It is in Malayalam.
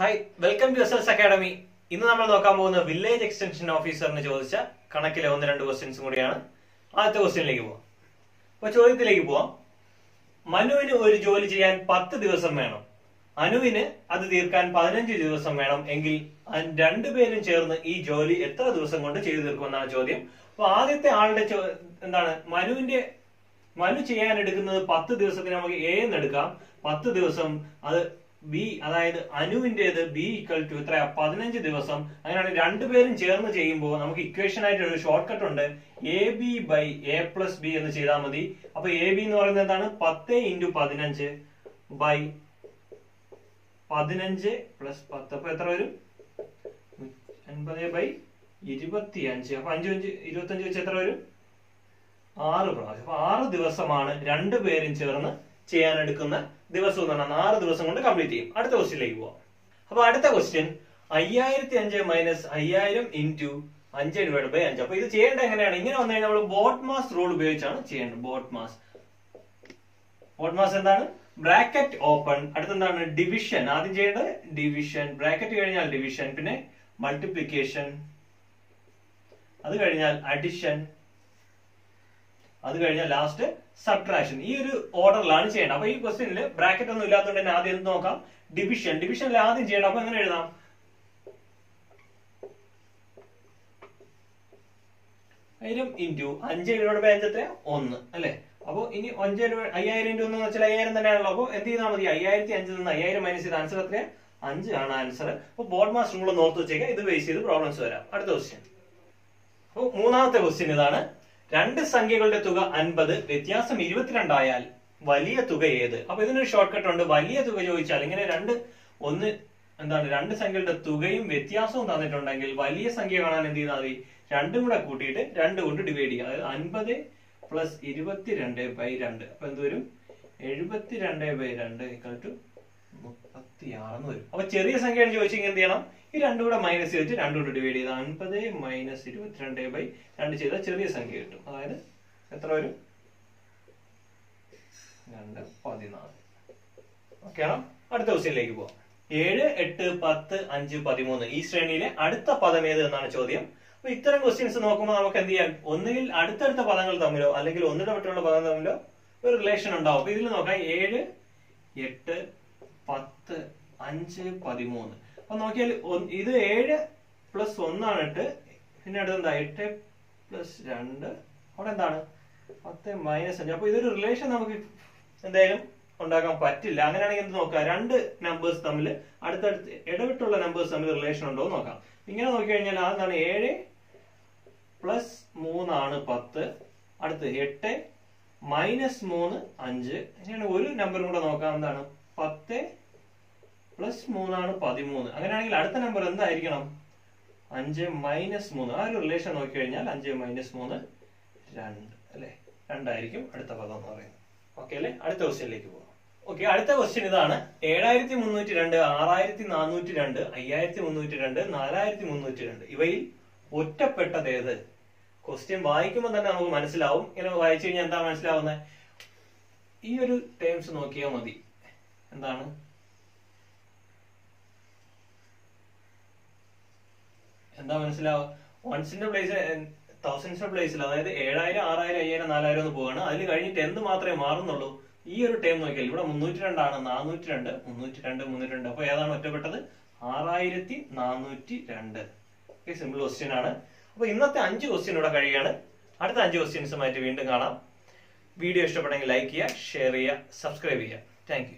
Hi welcome to S S academy ഇന്ന് നമ്മൾ നോക്കാൻ പോകുന്ന വില്ലേജ് എക്സ്റ്റൻഷൻ ഓഫീസറിന് ചോദിച്ച കണക്കിലെ ഒന്ന് രണ്ട് ക്വസ്റ്റ്യൻസും കൂടിയാണ്. ആദ്യത്തെ ക്വസ്റ്റ്യനിലേക്ക് പോവാം. അപ്പൊ ചോദ്യത്തിലേക്ക് പോവാം. മനുവിന് ഒരു ജോലി ചെയ്യാൻ പത്ത് ദിവസം വേണം. അനുവിന് അത് തീർക്കാൻ പതിനഞ്ച് ദിവസം വേണം എങ്കിൽ രണ്ടുപേരും ചേർന്ന് ഈ ജോലി എത്ര ദിവസം കൊണ്ട് ചെയ്തു തീർക്കുമെന്നാണ് ചോദ്യം. അപ്പൊ ആദ്യത്തെ ആളുടെ എന്താണ് മനുവിന്റെ മനു ചെയ്യാൻ എടുക്കുന്നത് പത്ത് ദിവസത്തിന് നമുക്ക് എ എന്ന് എടുക്കാം. പത്ത് ദിവസം അത് ബി അതായത് അനുവിന്റേത് ബി ഈക്വൽ ടു എത്രയാ? പതിനഞ്ച് ദിവസം. അങ്ങനെയാണെങ്കിൽ രണ്ടുപേരും ചേർന്ന് ചെയ്യുമ്പോൾ നമുക്ക് ഇക്വേഷൻ ആയിട്ട് ഒരു ഷോർട്ട് കട്ട് ഉണ്ട്. A B by A plus B എന്ന് ചെയ്താൽ മതി. അപ്പൊ എ ബി എന്ന് പറയുന്നത് എന്താണ്? പത്ത് ഇന്റു പതിനഞ്ച് ബൈ പതിനഞ്ച് പ്ലസ് പത്ത്. അപ്പൊ എത്ര വരും? അൻപത് ബൈ ഇരുപത്തി അഞ്ച് അപ്പൊ അഞ്ചു അഞ്ച് ഇരുപത്തി അഞ്ച് വെച്ച് എത്ര വരും? ആറ് പ്രാവശ്യം. അപ്പൊ ആറ് ദിവസമാണ് രണ്ടുപേരും ചേർന്ന് ചെയ്യാൻ എടുക്കുന്ന ദിവസം എന്ന് പറഞ്ഞാൽ ആറ് ദിവസം കൊണ്ട് കംപ്ലീറ്റ് ചെയ്യും. അടുത്ത ക്വസ്റ്റ്യനിലേക്ക് പോവാം. അപ്പൊ അടുത്ത ക്വസ്റ്റ്യൻ അയ്യായിരത്തി അഞ്ച് മൈനസ് അയ്യായിരം ഇന്റു അഞ്ച് ഡിവൈഡ് ബൈ അഞ്ച്. അപ്പൊ ഇത് ചെയ്യേണ്ടത് എങ്ങനെയാണ്? ഇങ്ങനെ വന്നു കഴിഞ്ഞാൽ നമ്മൾ ബോട്ട് മാസ് റൂൾ ഉപയോഗിച്ചാണ് ചെയ്യേണ്ടത്. ബോട്ട് മാസ് ബോട്ട് മാസ് എന്താണ്? ബ്രാക്കറ്റ് ഓപ്പൺ അടുത്തെന്താണ്? ഡിവിഷൻ ആദ്യം ചെയ്യേണ്ടത് ഡിവിഷൻ ബ്രാക്കറ്റ് കഴിഞ്ഞാൽ ഡിവിഷൻ പിന്നെ മൾട്ടിപ്ലിക്കേഷൻ അത് കഴിഞ്ഞാൽ അഡിഷൻ അത് കഴിഞ്ഞാൽ ലാസ്റ്റ് സബ്ട്രാക്ഷൻ ഈ ഒരു ഓർഡറിലാണ് ചെയ്യേണ്ടത്. അപ്പൊ ഈ ക്വസ്റ്റ്യനിൽ ബ്രാക്കറ്റ് ഒന്നും ഇല്ലാത്തതുകൊണ്ട് തന്നെ ആദ്യം എന്ത് നോക്കാം? ഡിവിഷൻ ഡിവിഷനിൽ ആദ്യം ചെയ്യണം. അപ്പൊ എങ്ങനെ എഴുതാം? ആയിരം ഇന്റു അഞ്ച് ബൈ അഞ്ച് എത്ര ഒന്ന്. അല്ലെ? അപ്പൊ ഇനി അഞ്ച് divided- അയ്യായിരം ഇന്റു ഒന്ന് വെച്ചാൽ അയ്യായിരം തന്നെയാണല്ലോ. അപ്പൊ എന്ത് ചെയ്താൽ മതി? അയ്യായിരത്തി അഞ്ചിൽ നിന്ന് അയ്യായിരം മൈനസ് ചെയ്ത് ആൻസർ എത്രയാ? അഞ്ച് ആണ് ആൻസർ അപ്പൊ ബോർഡ് മാസ് റൂൾ നോർത്ത് വെച്ചേക്കാം. ഇത് ബേസ് ചെയ്ത് പ്രോബ്ലംസ് വരാം. അടുത്ത ക്വസ്റ്റ്യൻ അപ്പൊ മൂന്നാമത്തെ ക്വസ്റ്റ്യൻ ഇതാണ്. രണ്ട് സംഖ്യകളുടെ തുക അൻപത് വ്യത്യാസം ഇരുപത്തിരണ്ടായാൽ വലിയ തുക ഏത്? അപ്പൊ ഇതിനൊരു ഷോർട്ട് കട്ട് ഉണ്ട്. വലിയ തുക ചോദിച്ചാൽ ഇങ്ങനെ രണ്ട് ഒന്ന് എന്താണ് രണ്ട് സംഖ്യകളുടെ തുകയും വ്യത്യാസവും തന്നിട്ടുണ്ടെങ്കിൽ വലിയ സംഖ്യ കാണാൻ എന്ത് ചെയ്താൽ മതി? രണ്ടും കൂടെ കൂട്ടിയിട്ട് രണ്ട് കൊണ്ട് ഡിവൈഡ് ചെയ്യുക. അതായത് അൻപത് പ്ലസ് ഇരുപത്തിരണ്ട് ബൈ രണ്ട്. അപ്പൊ എന്ത് വരും? എഴുപത്തിരണ്ട് ബൈ രണ്ട് ഈക്വൽ ടു മുപ്പത്തി ആറെന്ന് വരും. അപ്പൊ ചെറിയ സംഖ്യയാണ് ചോദിച്ചെങ്കിൽ എന്ത് ചെയ്യണം? ഈ രണ്ടും കൂടെ മൈനസ് ചെയ്തിട്ട് രണ്ടും കൂടെ ഡിവൈഡ് ചെയ്ത് അൻപത് മൈനസ് ഇരുപത്തിരണ്ട് ബൈ രണ്ട് ചെയ്താൽ ചെറിയ സംഖ്യ കിട്ടും. അതായത് എത്ര വരും? രണ്ട് പതിനാല്. ഓക്കെയാണോ അടുത്ത ക്വസ്റ്റ്യനിലേക്ക് പോവാം. ഏഴ് എട്ട് പത്ത് അഞ്ച് പതിമൂന്ന്. ഈ ശ്രേണിയിലെ അടുത്ത പദം ഏത് എന്നാണ് ചോദ്യം. അപ്പൊ ഇത്തരം ക്വസ്റ്റ്യൻസ് നോക്കുമ്പോൾ നമുക്ക് എന്ത് ചെയ്യാം? ഒന്നുകിൽ അടുത്തടുത്ത പദങ്ങൾ തമ്മിലോ അല്ലെങ്കിൽ ഒന്നിടപെട്ടുള്ള പദങ്ങൾ തമ്മിലോ ഒരു റിലേഷൻ ഉണ്ടാവും. അപ്പൊ ഇതിൽ നോക്കാം. ഏഴ് എട്ട് പത്ത് അഞ്ച് പതിമൂന്ന്. അപ്പൊ നോക്കിയാൽ ഇത് ഏഴ് പ്ലസ് ഒന്നാണ് എട്ട്. പിന്നെ അടുത്ത് എന്താ? എട്ട് പ്ലസ് രണ്ട്. അവിടെ എന്താണ്? പത്ത് മൈനസ് അഞ്ച്. അപ്പൊ ഇതൊരു റിലേഷൻ നമുക്ക് എന്തായാലും ഉണ്ടാക്കാൻ പറ്റില്ല. അങ്ങനെയാണെങ്കിൽ എന്ത് നോക്കാം? രണ്ട് നമ്പേഴ്സ് തമ്മിൽ അടുത്തടുത്ത് ഇടവിട്ടുള്ള നമ്പേഴ്സ് തമ്മിൽ റിലേഷൻ ഉണ്ടോ എന്ന് നോക്കാം. ഇങ്ങനെ നോക്കി കഴിഞ്ഞാൽ അതെന്താണ് ഏഴ് പ്ലസ് മൂന്നാണ് പത്ത്. അടുത്ത് എട്ട് മൈനസ് മൂന്ന് അഞ്ച്. ഇങ്ങനെ ഒരു നമ്പറും കൂടെ നോക്കാം. എന്താണ്? പത്ത് പ്ലസ് മൂന്നാണ് പതിമൂന്ന്. അങ്ങനെയാണെങ്കിൽ അടുത്ത നമ്പർ എന്തായിരിക്കണം? അഞ്ച് മൈനസ് മൂന്ന്. ആ ഒരു റിലേഷൻ നോക്കി കഴിഞ്ഞാൽ അഞ്ച് മൈനസ് മൂന്ന് രണ്ട് അല്ലെ? രണ്ടായിരിക്കും അടുത്ത പദം എന്ന് പറയുന്നത്. ഓക്കെ അല്ലെ? അടുത്ത ക്വസ്റ്റ്യനിലേക്ക് പോകാം ഓക്കെ അടുത്ത ക്വസ്റ്റ്യൻ ഇതാണ്. ഏഴായിരത്തി മുന്നൂറ്റി രണ്ട് ആറായിരത്തി നാനൂറ്റി രണ്ട് അയ്യായിരത്തി മുന്നൂറ്റി രണ്ട് നാലായിരത്തി മുന്നൂറ്റി രണ്ട് ഇവയിൽ ഒറ്റപ്പെട്ടത് ഏത്? ക്വസ്റ്റ്യൻ വായിക്കുമ്പോൾ തന്നെ നമുക്ക് മനസ്സിലാവും. ഇങ്ങനെ വായിച്ചു കഴിഞ്ഞാൽ എന്താ മനസ്സിലാവുന്നത് ഈ ഒരു ടേംസ് നോക്കിയാൽ മതി. എന്താണ്? എന്താ മനസ്സിലാവുക വൺസിന്റെ പ്ലേസ് തൗസൻഡ്സിന്റെ പ്ലേസിൽ അതായത് ഏഴായിരം ആറായിരം അയ്യായിരം നാലായിരം എന്ന് പോവാണ്. അതിൽ കഴിഞ്ഞിട്ട് എന്ത് മാത്രമേ മാറുന്നുള്ളൂ? ഈ ഒരു ടേം നോക്കിയാൽ ഇവിടെ മുന്നൂറ്റി രണ്ടാണ് നാനൂറ്റി രണ്ട് മുന്നൂറ്റി രണ്ട് മുന്നൂറ്റി രണ്ട് അപ്പൊ ഏതാണ് ഒറ്റപ്പെട്ടത്? ആറായിരത്തി നാനൂറ്റി രണ്ട് സിമ്പിൾ ക്വസ്റ്റ്യൻ ആണ്. അപ്പൊ ഇന്നത്തെ അഞ്ച് ക്വസ്റ്റ്യൻ ഇവിടെ കഴിയാണ് അടുത്ത അഞ്ച് ക്വസ്റ്റ്യൻസുമായിട്ട് വീണ്ടും കാണാം. വീഡിയോ ഇഷ്ടപ്പെട്ടെങ്കിൽ ലൈക്ക് ചെയ്യുക ഷെയർ ചെയ്യുക സബ്സ്ക്രൈബ് ചെയ്യുക. താങ്ക്